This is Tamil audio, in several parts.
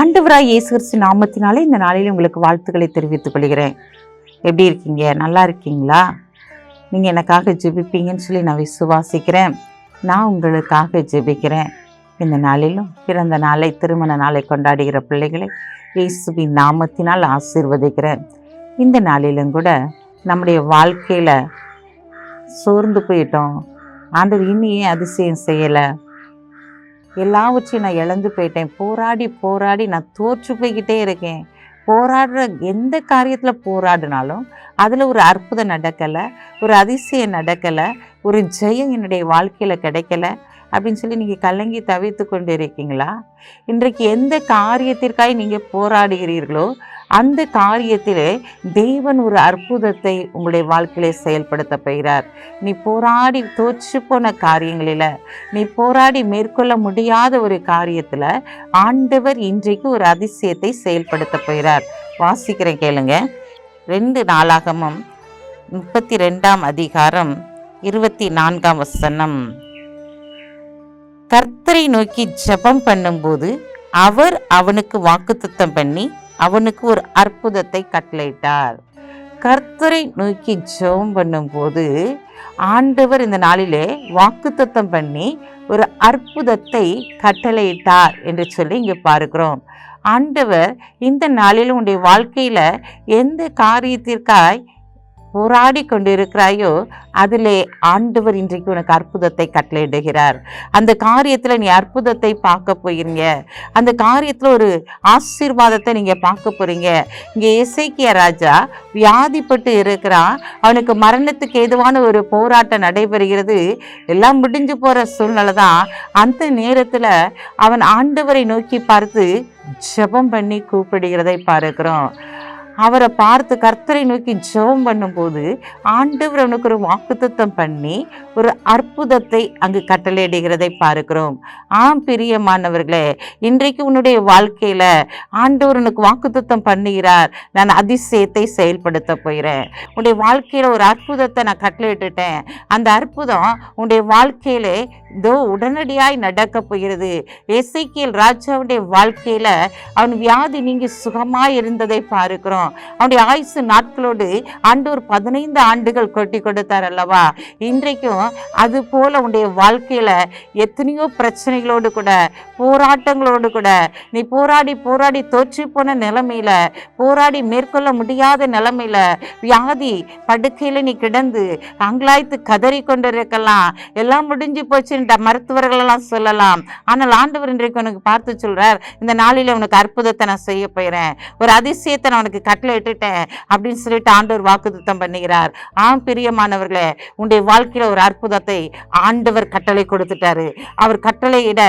ஆண்டவராய் இயேசு கிறிஸ்து நாமத்தினாலே இந்த நாளில் உங்களுக்கு வாழ்த்துக்களை தெரிவித்துக் கொள்கிறேன். எப்படி இருக்கீங்க? நல்லா இருக்கீங்களா? நீங்கள் எனக்காக ஜெபிப்பீங்கன்னு சொல்லி நான் விசுவாசிக்கிறேன். நான் உங்களுக்காக ஜெபிக்கிறேன். இந்த நாளிலும் பிறந்த நாளை திருமண நாளை கொண்டாடுகிற பிள்ளைகளை இயேசுவின் நாமத்தினால் ஆசீர்வதிக்கிறேன். இந்த நாளிலும் கூட நம்முடைய வாழ்க்கையில் சோர்ந்து போயிட்டோம். ஆண்டவர் இன்னும் ஏன் அதிசயம் செய்யலை? எல்லாவற்றையும் நான் இழந்து போயிட்டேன். போராடி போராடி நான் தோற்று போய்கிட்டே இருக்கேன். போராடுற எந்த காரியத்தில் போராடினாலும் அதில் ஒரு அற்புதம் நடக்கலை ஒரு அதிசயம் நடக்கலை ஒரு ஜெயம் என்னுடைய வாழ்க்கையில் கிடைக்கல அப்படின்னு சொல்லி நீங்கள் கலங்கி தவித்து கொண்டு இருக்கீங்களா இன்றைக்கு எந்த காரியத்திற்காக நீங்கள் போராடுகிறீர்களோ அந்த காரியத்திலே தேவன் ஒரு அற்புதத்தை உங்களுடைய வாழ்க்கையிலே செயல்படுத்த போகிறார். நீ போராடி தோற்று போன காரியங்களில் நீ போராடி மேற்கொள்ள முடியாத ஒரு காரியத்தில் ஆண்டவர் இன்றைக்கு ஒரு அதிசயத்தை செயல்படுத்த போகிறார். வாசிக்கிறேன் கேளுங்க. ரெண்டு நாளாகமும் முப்பத்தி ரெண்டாம் அதிகாரம் இருபத்தி நான்காம் வசனம். கர்த்தரை நோக்கி ஜெபம் பண்ணும்போது அவர் அவனுக்கு வாக்குத்தத்தம் பண்ணி அவனுக்கு ஒரு அற்புதத்தை கட்டளையிட்டார். கர்த்தரை நோக்கி ஜெபம் பண்ணும்போது ஆண்டவர் இந்த நாளிலே வாக்குத்தத்தம் பண்ணி ஒரு அற்புதத்தை கட்டளையிட்டார் என்று சொல்லி இங்கே பார்க்கிறோம். ஆண்டவர் இந்த நாளில் உன்னுடைய வாழ்க்கையில் எந்த காரியத்திற்காய் போராடி கொண்டிருக்கிறாயோ அதிலே ஆண்டவர் இன்றைக்கு உனக்கு அற்புதத்தை கட்டளையிடுகிறார். அந்த காரியத்தில் நீ அற்புதத்தை பார்க்க போகிறீங்க. அந்த காரியத்தில் ஒரு ஆசீர்வாதத்தை நீங்கள் பார்க்க போகிறீங்க இங்கே இசைக்கிய ராஜா வியாதிப்பட்டு இருக்கிறான். அவனுக்கு மரணத்துக்கு ஏதுவான ஒரு போராட்டம் நடைபெறுகிறது. எல்லாம் முடிஞ்சு போகிற சூழ்நிலை தான். அந்த நேரத்தில் அவன் ஆண்டவரை நோக்கி பார்த்து ஜெபம் பண்ணி கூப்பிடுகிறதை பார்க்கிறோம். அவரை பார்த்து கர்த்தரை நோக்கி ஜெபம் பண்ணும்போது ஆண்டவர் அவனுக்கு ஒரு வாக்குத்தத்தம் பண்ணி ஒரு அற்புதத்தை அங்கு கட்டளையிடுகிறதை பார்க்கிறோம். ஆம் பிரியமானவர்களே இன்றைக்கு உன்னுடைய வாழ்க்கையில் ஆண்டவர் உனக்கு வாக்குத்தத்தம் பண்ணுகிறார். நான் அதிசயத்தை செயல்படுத்த போகிறேன். உன்னுடைய வாழ்க்கையில் ஒரு அற்புதத்தை நான் கட்டளையிட்டுட்டேன். அந்த அற்புதம் உன்னுடைய வாழ்க்கையிலே இதோ உடனடியாய் நடக்க போகிறது. எசைக்கியல் ராஜாவுடைய வாழ்க்கையில் அவன் வியாதி நீங்கி சுகமாக இருந்ததை பார்க்கிறோம். அவனுடைய ஆயுசு நாட்களோடு ஆண்டவர் பதினைந்து ஆண்டுகள் கொட்டி கொடுத்தார் அல்லவா? இன்றைக்கும் அது போல உன்னுடைய வாழ்க்கையில எத்தனையோ பிரச்சனைகளோடு கூட போராட்டங்களோடு கூட நீ போராடி போராடி தோற்று போன நிலைமையில போராடி மேற்கொள்ள முடியாத நிலைமையில வியாதி படுக்கையில நீ கிடந்து அங்கலாய்த்து கதறி கொண்டிருக்கலாம். எல்லாம் முடிஞ்சு போச்சுன்ற மருத்துவர்கள் எல்லாம் சொல்லலாம். ஆனால் ஆண்டவர் இன்றைக்கு உனக்கு பார்த்து சொல்றார் இந்த நாளில உனக்கு அற்புதத்தை நான் செய்ய போயிறேன் ஒரு அதிசயத்தை நான் உனக்கு கட்டளை இட்டுட்டேன் அப்படின்னு சொல்லிட்டு ஆண்டவர் வாக்குத்தம் பண்ணுகிறார். ஆம் பிரியமானவர்களே உன்னுடைய வாழ்க்கையில் ஒரு அற்புதத்தை ஆண்டவர் கட்டளை கொடுத்துட்டாரு. அவர் கட்டளையிட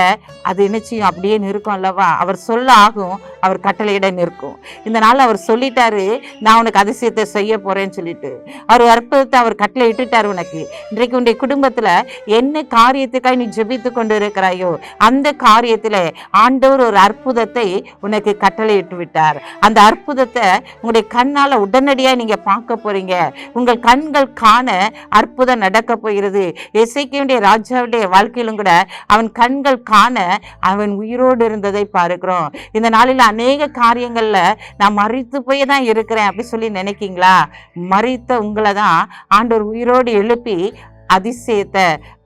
அது நிச்சயம் அப்படியே நிற்கும் அல்லவா? அவர் சொல்ல ஆகும் அவர் கட்டளையிட நிற்கும். இந்த நாள் அவர் சொல்லிட்டாரு நான் உனக்கு அதிசயத்தை செய்ய போறேன்னு சொல்லிட்டு. அவர் அற்புதத்தை அவர் கட்டளை இட்டுட்டார் உனக்கு. இன்றைக்கு உன்னுடைய குடும்பத்தில் என்ன காரியத்துக்காக நீ ஜெபித்து கொண்டு இருக்கிறாயோ அந்த காரியத்தில் ஆண்டவர் ஒரு அற்புதத்தை உனக்கு கட்டளையிட்டு விட்டார் அந்த அற்புதத்தை உங்களுடைய கண்ணால் உடனடியாக நீங்கள் பார்க்க போகிறீங்க உங்கள் கண்கள் காண அற்புதம் நடக்க போகிறது. இசைக்கியுடைய ராஜாவுடைய வாழ்க்கையிலும் கூட அவன் கண்கள் காண அவன் உயிரோடு இருந்ததை பார்க்கிறோம். இந்த நாளில் அநேக காரியங்களில் நான் மறித்து போய் தான் இருக்கிறேன் அப்படி சொல்லி நினைக்கீங்களா? மறித்த உங்களை தான் ஆண்டவர் உயிரோடு எழுப்பி அதிசயத்தை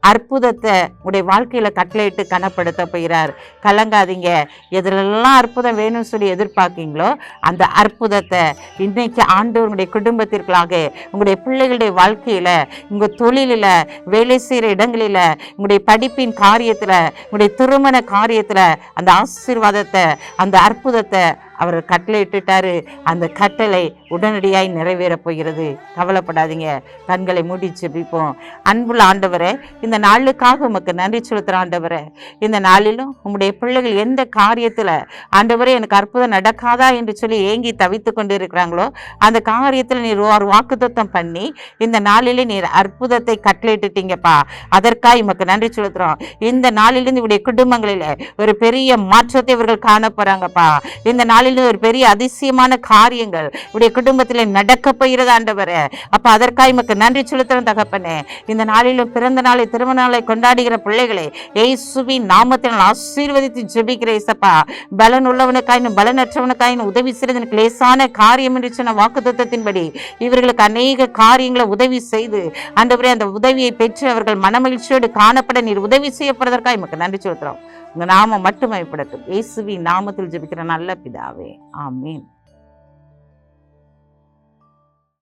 அற்புதத்தை உடைய வாழ்க்கையில கட்டளையிட்டு கனப்படுத்த போகிறார். கலங்காதீங்க. எதிலெல்லாம் அற்புதம் வேணும்னு சொல்லி எதிர்பார்க்கீங்களோ அந்த அற்புதத்தை இன்னைக்கு ஆண்டவருடைய குடும்பத்திற்காக உங்களுடைய பிள்ளைகளுடைய வாழ்க்கையில உங்கள் தொழிலில் வேலை செய்கிற இடங்களில உங்களுடைய படிப்பின் காரியத்துல உங்களுடைய திருமண காரியத்துல அந்த ஆசீர்வாதத்தை அந்த அற்புதத்தை அவர் கட்டளையிட்டுட்டாரு. அந்த கட்டளை உடனடியாய் நிறைவேறப் போகிறது. கவலைப்படாதீங்க. கண்களை மூடி ஜெபிப்போம். அன்புள்ள ஆண்டவரை இந்த இந்த நாளுக்காக உமக்கு நன்றி செலுத்துகிற ஆண்டவரே. இந்த நாளிலும் உம்முடைய பிள்ளைகள் எந்த காரியத்தில் ஆண்டவரே எனக்கு அற்புதம் நடக்காதா என்று சொல்லி ஏங்கி தவித்து கொண்டு இருக்கிறாங்களோ அந்த காரியத்தில் நீர் ஒரு வாக்குத்தத்தம் பண்ணி இந்த நாளிலே நீர் அற்புதத்தை கட்டளையிட்டுட்டீங்கப்பா. அதற்காக உமக்கு நன்றி செலுத்துகிறோம் இந்த நாளிலிருந்து இவருடைய குடும்பங்களில் ஒரு பெரிய மாற்றத்தை இவர்கள் காண போறாங்கப்பா. இந்த நாளில் ஒரு பெரிய அதிசயமான காரியங்கள் உடைய குடும்பத்தில் நடக்க போகிறது ஆண்டவரே. அப்போ அதற்காக உமக்கு நன்றி செலுத்துறோம் தகப்பனே. இந்த நாளிலும் பிறந்த நாளை திருமண நாளை கொண்டாடுகிற பிள்ளைகளை ஏசுவின் நாமத்தில் ஆசீர்வதித்து ஜெபிக்கிறேன் இசப்பா. பலன் உள்ளவனுக்காயினும் பலனற்றவனுக்காயினும் உதவி செய்வது லேசான காரியம் என்று சொன்ன வாக்கு தத்துவத்தின்படி இவர்களுக்கு அநேக காரியங்களை உதவி செய்து ஆண்டவரே அந்த உதவியை பெற்று அவர்கள் மனமகிழ்ச்சியோடு காணப்பட நீர் உதவி செய்யப்படுவதற்காக எமக்கு நன்றி செலுத்துறோம் உங்கள் நாமம் மட்டும் பயப்படட்டும் இயேசுவின் நாமத்தில் ஜெபிக்கிற நல்ல பிதாவே. ஆமீன்.